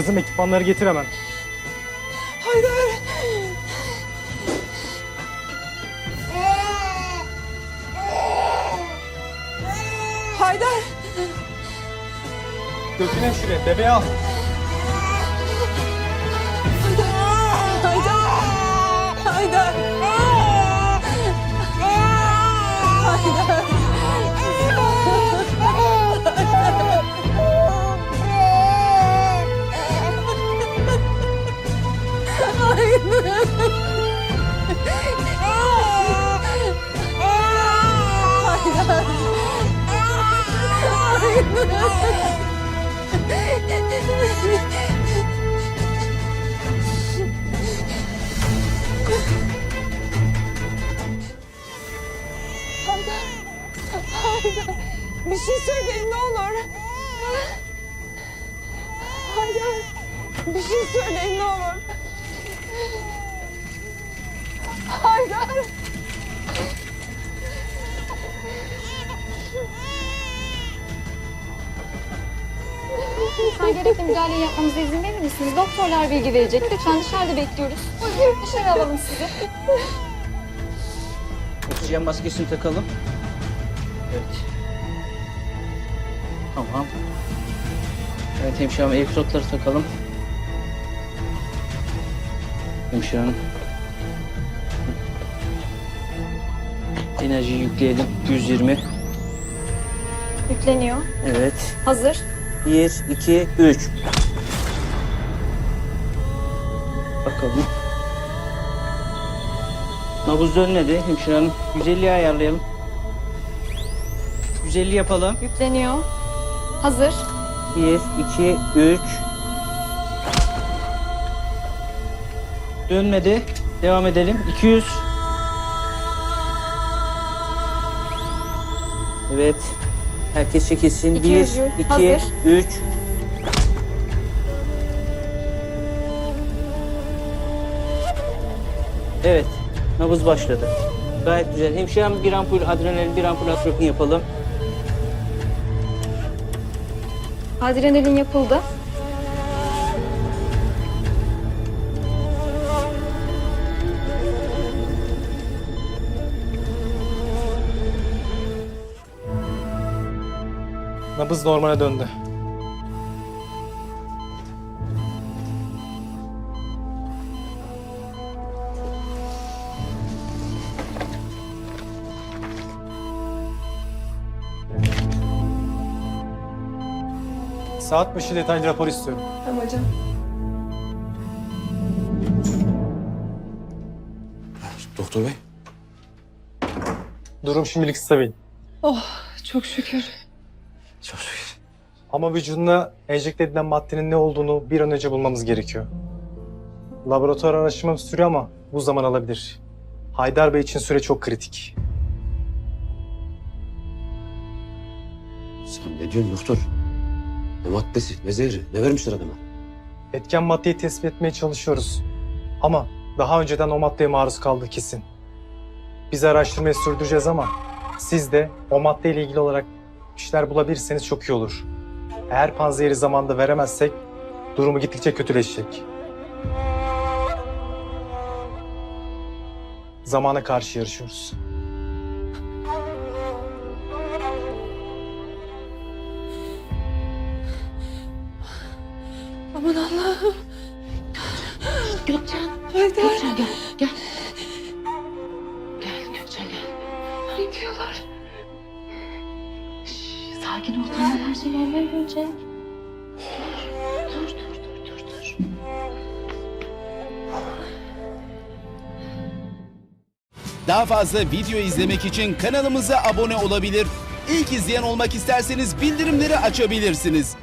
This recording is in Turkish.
Kızım ekipmanları getir hemen. Haydar. Haydar. Götür hemşire, bebeği al. Haydar. Haydar. Haydar. Bir şey söyleyin ne olur. Haydar. Bir şey söyleyin ne olur. Lütfen gerekli müdahaleyi yapmamıza izin verir misiniz? Doktorlar bilgi verecek. Lütfen dışarıda bekliyoruz. Dışarı alalım sizi. Oksijen maskesini takalım. Evet. Tamam. Evet hemşire hanım elektrotları takalım. Hemşire hanım. Enerjiyi yükleyelim. 120. Yükleniyor. Evet. Hazır. 1, 2, 3. Bakalım. Nabız dönmedi hemşire hanım. 150'ye ayarlayalım. 150 yapalım. Yükleniyor. Hazır. 1, 2, 3. Dönmedi. Devam edelim. 200. Evet. Herkes çekilsin. 1, 200 2, hazır. 3. Evet. Nabız başladı. Gayet güzel. Hemşirem bir ampul adrenalin, bir ampul atropin yapalım. Adrenalin yapıldı. Nabız normale döndü. Saat başı detaylı rapor istiyorum. Tamam hocam. Doktor bey. Durum şimdilik stabil. Oh çok şükür. Çok şükür. Ama vücuduna enjekte edilen maddenin ne olduğunu bir an önce bulmamız gerekiyor. Laboratuvar araştırmamız sürüyor ama bu zaman alabilir. Haydar Bey için süre çok kritik. Sen ne diyorsun doktor? Ne maddesi, ne zehri, ne vermişler adama? Etken maddeyi tespit etmeye çalışıyoruz. Ama daha önceden o maddeye maruz kaldı kesin. Biz araştırmayı sürdüreceğiz ama siz de o maddeyle ilgili olarak işler bulabilirseniz çok iyi olur. Eğer panzehiri zamanında veremezsek durumu gittikçe kötüleşecek. Zamana karşı yarışıyoruz. Aman Allah'ım. Gökçen, Haydar. Gökçen gel, gel. Gel Gökçen gel. Ne yapıyorlar? Sakin ol, tamam her şey normal. Dur, dur, dur, dur, dur, dur. Daha fazla video izlemek için kanalımıza abone olabilir. İlk izleyen olmak isterseniz bildirimleri açabilirsiniz.